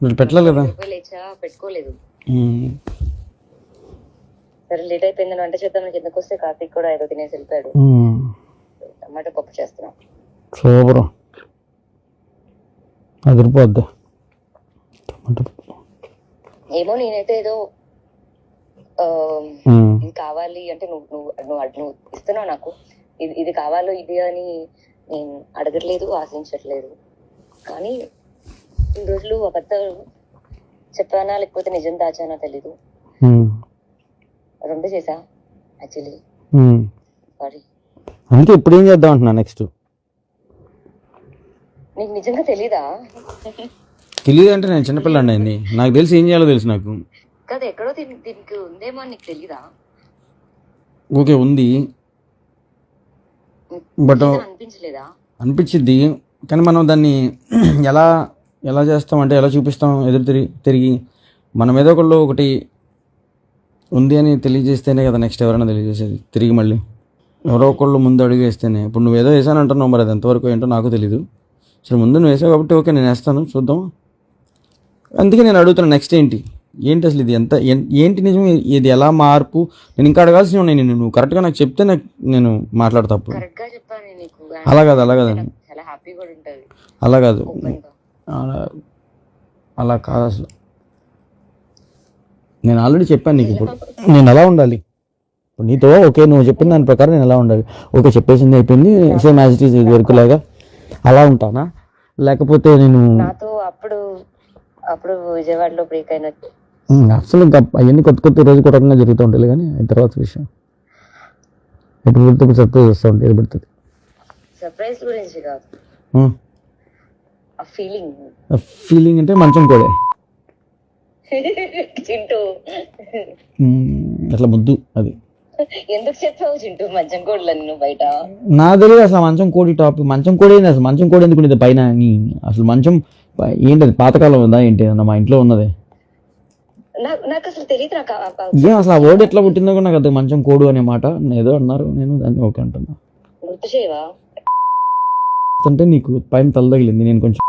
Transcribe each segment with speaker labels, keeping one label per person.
Speaker 1: పెట్టలేదు?
Speaker 2: పెట్టుకోలేదు. సరే లేట్ అయిపోయిందని వంట చేద్దామని కిందకు వస్తే కార్తీక్ కూడా ఏదో తినేసి వెళ్ళిపోయాడు
Speaker 1: ఉమ్.
Speaker 2: టమాటా పప్పు చేస్తున్నాం.
Speaker 1: సూపర్. అదిరిపోద్ది. టమాటా.
Speaker 2: ఏమో నేనైతే ఏదో కావాలి అంటే నువ్వు నువ్వు నువ్వు నువ్వు ఇస్తున్నావు నాకు. ఇది ఇది కావాలో ఇది అని నేను అడగట్లేదు ఆశించట్లేదు. కానీ ఇన్ని రోజులు అబద్ధాలు చెప్పానా లేకపోతే నిజం దాచానా తెలీదు. రెండు చేసా యాక్చువల్లీ. సారీ
Speaker 1: అందుకే ఇప్పుడు ఏం చేద్దాం అంటున్నా నెక్స్ట్
Speaker 2: నీకు నిజంగా తెలీదా?
Speaker 1: తెలియదు అంటే నేను చిన్నపిల్లండి అయింది నాకు తెలిసి ఏం చేయాలో తెలుసు నాకు.
Speaker 2: కదా ఎక్కడో దీని దీనికి ఉందేమో నీకు తెలీదా?
Speaker 1: ఓకే ఉంది. బట్
Speaker 2: అనిపించలేదా?
Speaker 1: అనిపించిద్ది. కానీ మనం దాన్ని ఎలా ఎలా చేస్తాం అంటే ఎలా చూపిస్తాం ఎదురు తిరిగి తిరిగి? మనం ఏదో ఒకళ్ళు ఒకటి ఉంది అని తెలియజేస్తేనే కదా నెక్స్ట్ ఎవరైనా తెలియజేసేది తిరిగి మళ్ళీ. ఎవరో ఒకళ్ళు ముందు అడుగు వేస్తేనే. ఇప్పుడు నువ్వు ఏదో వేసాను అంటున్నావు మరి అది ఎంతవరకు ఏంటో నాకు తెలీదు. సరే ముందు నువ్వు వేసావు కాబట్టి ఓకే నేను వేస్తాను చూద్దాం. అందుకే నేను అడుగుతున్నాను నెక్స్ట్ ఏంటి? ఏంటి అసలు ఇది ఎంత ఏంటి నిజం? ఇది ఎలా మార్పు? నేను ఇంకా అడగాల్సి ఉన్నాయి నేను నువ్వు కరెక్ట్గా నాకు చెప్తే నాకు నేను మాట్లాడతా అలా కాదు అలా కాదు అలా కాదు. అలా అలా కాదు. అసలు నేను ఆల్రెడీ చెప్పాను నీకు ఇప్పుడు. నేను ఎలా ఉండాలి? ఇప్పుడు నీతో ఓకే నువ్వు చెప్పిన దాని ప్రకారం నేను ఎలా ఉండాలి? ఓకే చెప్పేసింది అయిపోయింది. సేమ్ యాజ్ ఇట్ ఈస్ వరకు లాగా అలా ఉంటానా? లేకపోతే నేను
Speaker 2: నాతో అప్పుడు అప్పుడు విజయవాడలో బ్రేక్ అయిన
Speaker 1: ఉమ్, అసలు ఇంకా అవన్నీ కొత్త కొత్త రోజు రకంగా జరుగుతూ ఉంటాయి కానీ తర్వాత విషయం. ఎప్పుడు పడితే సర్ప్రైజ్ వస్తూ ఉంటాయి పడుతుంది?
Speaker 2: సర్ప్రైజ్ గురించి కాదు. ఫీలింగ్
Speaker 1: ఫీలింగ్ అంటే మంచం కూడా.
Speaker 2: చింటూ.
Speaker 1: అట్లా ముద్దు అది.
Speaker 2: ఎందుకు చెప్పావు చింటూ నువ్వు బయట?
Speaker 1: నా తెలియదు అసలు మంచం కోడి టాపిక్ మంచం కోడి అసలు? మంచం కోడి ఎందుకు ఉండేది పైన? అసలు మంచం ఏంటి అది పాతకాలం ఉందా ఏంటి? అన్న మా ఇంట్లో ఉన్నది.
Speaker 2: నాకు అసలు తెలియదు నాకు
Speaker 1: ఏం అసలు ఆ వర్డ్ ఎట్లా పుట్టిందో కూడా నాకు అది మంచం కోడు అనే మాట ఏదో అన్నారు నేను దాన్ని ఓకే అంటున్నా.
Speaker 2: గుర్తు చేయవా?
Speaker 1: అంటే నీకు పైన తల తగిలింది నేను కొంచెం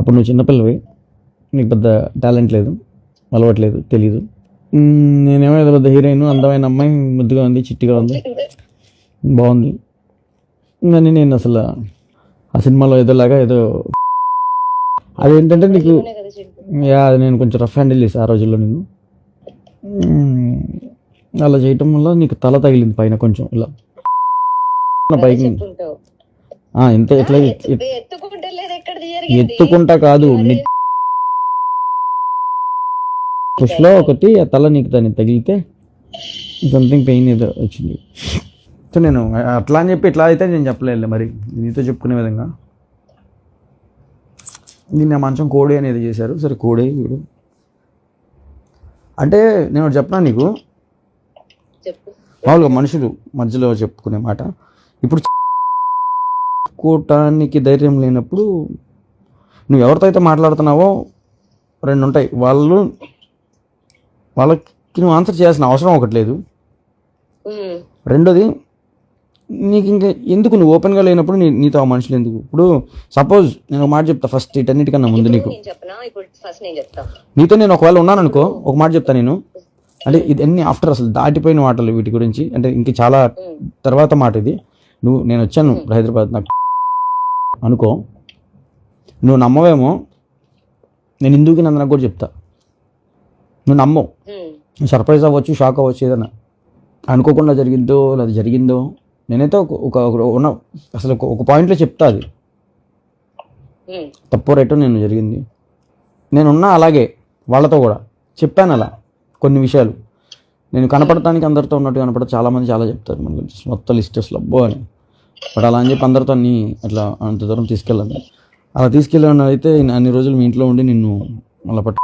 Speaker 1: అప్పుడు నువ్వు చిన్నపిల్లవి. నీకు పెద్ద టాలెంట్ లేదు అలవాట్లేదు తెలీదు. నేనేమో ఏదో పెద్ద హీరోయిన్ అందమైన అమ్మాయి ముద్దుగా ఉంది చిట్టిగా ఉంది. బాగుంది. కానీ నేను అసలు ఆ సినిమాలో ఏదోలాగా ఏదో అదేంటంటే నీకు యా అది నేను కొంచెం రఫ్ హ్యాండిల్ చేసి ఆ రోజుల్లో నేను. అలా చేయటం వల్ల నీకు తల తగిలింది పైన కొంచెం ఇలా. నా పైకి. ఇంత ఎట్లా
Speaker 2: ఎత్తుకుంటే
Speaker 1: కాదు పుష్లో ఒకటి ఆ తల నీకు దాన్ని తగిలితే సంథింగ్ పెయిన్ ఏదో వచ్చింది. సో నేను అట్లా అని చెప్పి ఇట్లా అయితే నేను చెప్పలేదు మరి. నీతో చెప్పుకునే విధంగా. దీన్ని ఆ మంచం కోడి అనేది చేశారు. సరే కోడి వీడు. అంటే నేను ఒకటి చెప్పనా నీకు. మామూలుగా మనుషులు మధ్యలో చెప్పుకునే మాట. ఇప్పుడు చెప్పుకోవటానికి ధైర్యం లేనప్పుడు నువ్వు ఎవరితో అయితే మాట్లాడుతున్నావో రెండు ఉంటాయి. వాళ్ళు వాళ్ళకి నువ్వు ఆన్సర్ చేయాల్సిన అవసరం ఒకటి లేదు. రెండోది నీకు ఇంకా ఎందుకు నువ్వు ఓపెన్గా లేనప్పుడు నీ నీతో ఆ మనుషులు ఎందుకు? ఇప్పుడు సపోజ్ నేను ఒక మాట చెప్తా ఫస్ట్ ఇటన్నిటికన్నా ముందు నీకు. నీతో నేను ఒకవేళ ఉన్నాను అనుకో ఒక మాట చెప్తా నేను. అంటే ఇది అన్ని ఆఫ్టర్ అసలు దాటిపోయిన మాటలు వీటి గురించి. అంటే ఇంక చాలా. తర్వాత మాట ఇది. నువ్వు నేను వచ్చాను హైదరాబాద్ నాకు అనుకో నువ్వు నమ్మవేమో నేను ఇందుకు నందనకు కూడా చెప్తా. నువ్వు నమ్మవు. సర్ప్రైజ్ అవ్వచ్చు షాక్ అవ్వచ్చు ఏదైనా. అనుకోకుండా జరిగిందో లేదా జరిగిందో నేనైతే ఒక ఉన్న అసలు ఒక- పాయింట్లో చెప్తా అది. తప్పు రైటో నేను జరిగింది. నేనున్నా అలాగే వాళ్ళతో కూడా. చెప్పాను అలా కొన్ని విషయాలు. నేను కనపడటానికి అందరితో ఉన్నట్టు కనపడ చాలా మంది చాలా చెప్తారు మన గురించి. మొత్తం లిస్ట్ అసలు అబ్బో అని. బట్ అలా అని చెప్పి అందరితో అన్ని అట్లా అంత దూరం తీసుకెళ్ళాను. అలా తీసుకెళ్ళాను అయితే అన్ని రోజులు మీ ఇంట్లో ఉండి నిన్ను అలా పట్టు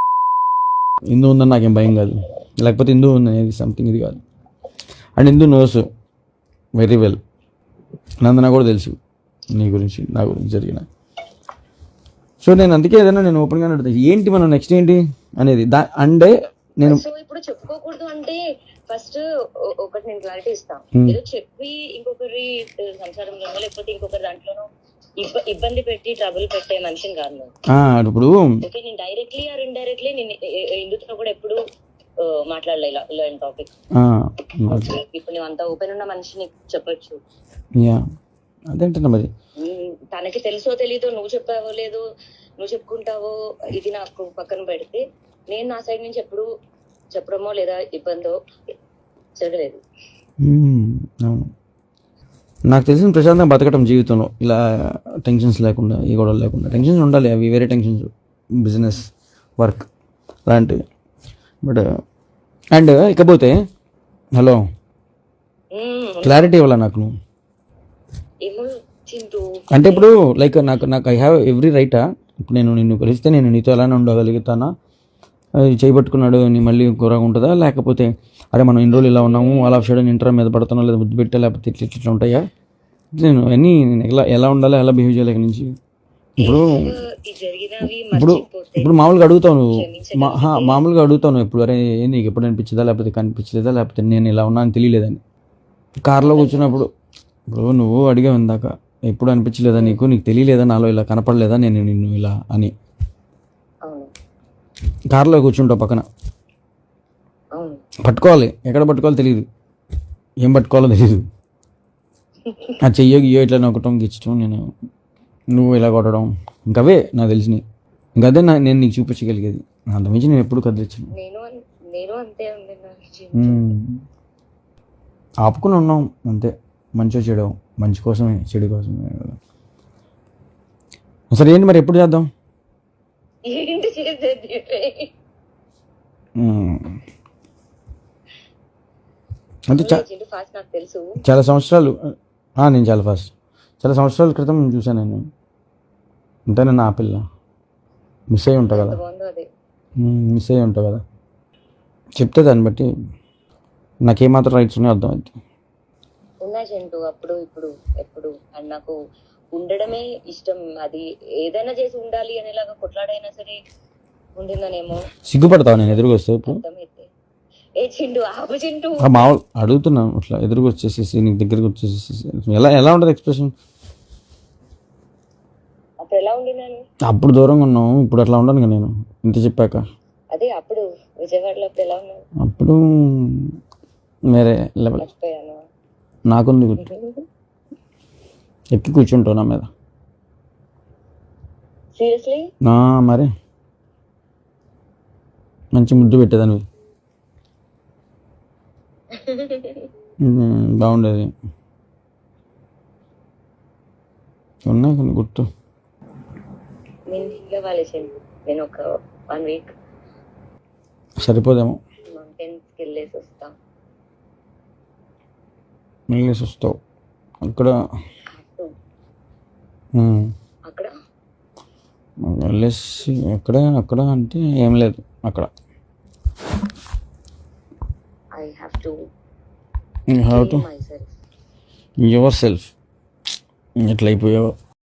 Speaker 1: హిందూ ఉందని నాకేం భయం కాదు. లేకపోతే హిందూ ఉంది అనేది సంథింగ్ ఇది కాదు. And Hindu knows very well Nandana కూడా తెలుసు నీ గురించి నా గురించి జరిగిన. సో నేను అందుకే ఏదైనా నేను ఓపెన్గా అడుగుతాను ఏంటి మనం నెక్స్ట్ ఏంటి అనేది? దా అంటే నేను
Speaker 2: ఇప్పుడు చెప్పుకోకూడదు అంటే ఫస్ట్ ఒకటి నేను క్లారిటీ ఇస్తాను
Speaker 1: Hmm.
Speaker 2: ఏదో చెప్పి ఇంకొకరి సంసారంలోనో లేకపోతే ఇంకొకరి దాంట్లోనో ఇబ్బంది పెట్టి ట్రబుల్ పెట్టే మనిషిని కాదు
Speaker 1: ఇప్పుడు
Speaker 2: ఓకే నేను డైరెక్ట్లీ ఆర్ ఇండైరెక్ట్లీ నేను ఇందుతో కూడా ఎప్పుడు మాట్లాడలే ఇలా ఇలాంటి టాపిక్ ఇప్పుడు నువ్వు అంత ఓపెన్ ఉన్న మనిషిని చెప్పొచ్చు.
Speaker 1: యా అదేంటన్నా మరి?
Speaker 2: తనకి తెలుసో తెలీదో నువ్వు చెప్పావో లేదో నువ్వు చెప్పుకుంటావో ఇది నాకు పక్కన పెడితే నేను నా సైడ్ నుంచి ఎప్పుడు చెప్పడమో లేదా ఇబ్బందో
Speaker 1: అవును నాకు తెలిసిన ప్రశాంతంగా బతకటం జీవితంలో. ఇలా టెన్షన్స్ లేకుండా ఏ గొడవలు లేకుండా. టెన్షన్స్ ఉండాలి అవి వేరే టెన్షన్స్ బిజినెస్ వర్క్ అలాంటివి బట్ అండ్ ఇకపోతే హలో క్లారిటీ ఇవ్వాలి నాకు? నువ్వు అంటే ఇప్పుడు లైక్ నాకు నాకు ఐ హ్యావ్ ఎవ్రీ రైటా ఇప్పుడు నేను నిన్ను కలిస్తే నేను నీతో ఎలానే ఉండగలుగుతానా? చేయబట్టుకున్నాడు నీ మళ్ళీ కూరగా ఉంటుందా? లేకపోతే అరే మనం ఇన్ని రోజులు ఇలా ఉన్నాము అలా షడన్ ఇంటర్ మీద పడుతున్నా లేదా బుద్ధి పెట్టా లేకపోతే ఇట్లా ఇట్లా ఉంటాయా? నేను అన్నీ నేను ఎలా ఎలా ఉండాలి ఎలా బిహేవ్ చేయాలి నుంచి? ఇప్పుడు ఇప్పుడు ఇప్పుడు మామూలుగా అడుగుతావు నువ్వు. మా- హా, మామూలుగా అడుగుతావు నువ్వు ఇప్పుడు అరే నీకు ఎప్పుడు అనిపించదా లేకపోతే కనిపించలేదా లేకపోతే నేను ఇలా ఉన్నా అని తెలియలేదని. కార్లో కూర్చున్నప్పుడు ఇప్పుడు నువ్వు అడిగావు ఇందాక ఎప్పుడు అనిపించలేదా నీకు? నీకు తెలియలేదా నాలో ఇలా కనపడలేదా? నేను నిన్ను ఇలా అని. కార్లో కూర్చుంటావు పక్కన. పట్టుకోవాలి. ఎక్కడ పట్టుకోవాలో తెలియదు ఏం పట్టుకోవాలో తెలియదు ఆ చెయ్యో గియ్యో ఇట్లా నొక్కటం గిచ్చటం నేను నువ్వు ఇలా కొట్టడం. ఇంకవే నాకు తెలిసినవి. ఇంకదే నా నేను నీకు చూపించగలిగేది. అంతమించి నేను ఎప్పుడు కదిలించను.
Speaker 2: నేను అన్- నేను అంతే ఉంది నా చింటూ.
Speaker 1: మ్మ్. ఆపుకుని ఉన్నాం అంతే. మంచిగా చెడు. మంచి కోసమే చెడు కోసమే. సరే ఏంటి మరి ఎప్పుడు చేద్దాం?
Speaker 2: ఏంటి చేసేది
Speaker 1: మ్మ్. అంటే చా
Speaker 2: చింటూ ఫాస్ట్ నాకు తెలుసు.
Speaker 1: చాలా సంవత్సరాలు నేను చాలా ఫాస్ట్ చాలా సంవత్సరాల క్రితం చూశాను నేను. అంటే నేను ఆ పిల్ల? మిస్ అయ్యి ఉంటా కదా. మిస్ అయ్యి ఉంటా కదా. చెప్తే దాన్ని బట్టి నాకేమాత్రం రైట్స్ ఉన్నాయో అర్థమైంది.
Speaker 2: ఉన్నాయి చింటూ అప్పుడు ఇప్పుడు ఎప్పుడు. అండ్ నాకు ఉండడమే ఇష్టం. అది ఏదైనా చేసి ఉండాలి అనేలాగా కొట్లాడైనా సరే ఉండిందనేమో
Speaker 1: సిగ్గుపడతావు నేను ఇప్పుడు?
Speaker 2: ఏ
Speaker 1: ఆ మామూలు అడుగుతున్నాను అట్లా ఎదురుగా వచ్చేసేసి నీకు దగ్గరికి వచ్చేసేసి. ఎలా ఎలా ఉంటుంది ఎక్స్ప్రెషన్
Speaker 2: అప్పుడు ఎలా ఉండినాను
Speaker 1: అప్పుడు దూరంగా ఉన్నావు ఇప్పుడు అట్లా ఉండను కదా నేను ఇంత చెప్పాక.
Speaker 2: అదే అప్పుడు విజయవాడలో అప్పుడు ఎలా ఉన్నాను
Speaker 1: అప్పుడు వేరే లెవెల్
Speaker 2: మర్చిపోయాను.
Speaker 1: నాకుంది గుర్తు. ఎక్కి కూర్చుంటావు నా మీద.
Speaker 2: సీరియస్లీ
Speaker 1: మరి. మంచి ముద్దు పెట్టేదాన్ని మ్మ్, బాగుండేది. ఉన్నాయి కొన్ని గుర్తు.
Speaker 2: నేను ఒక వన్ వీక్
Speaker 1: సరిపోదేమో.
Speaker 2: మౌంటైన్స్కి వెళ్ళేసి వస్తా.
Speaker 1: వెళ్ళేసి వస్తావు. అక్కడ.
Speaker 2: అక్కడ?
Speaker 1: వెళ్ళేసి ఎక్కడ అక్కడ అంటే ఏం లేదు. అక్కడ.
Speaker 2: I have to
Speaker 1: you have to yourself ఎట్లా అయిపోయావు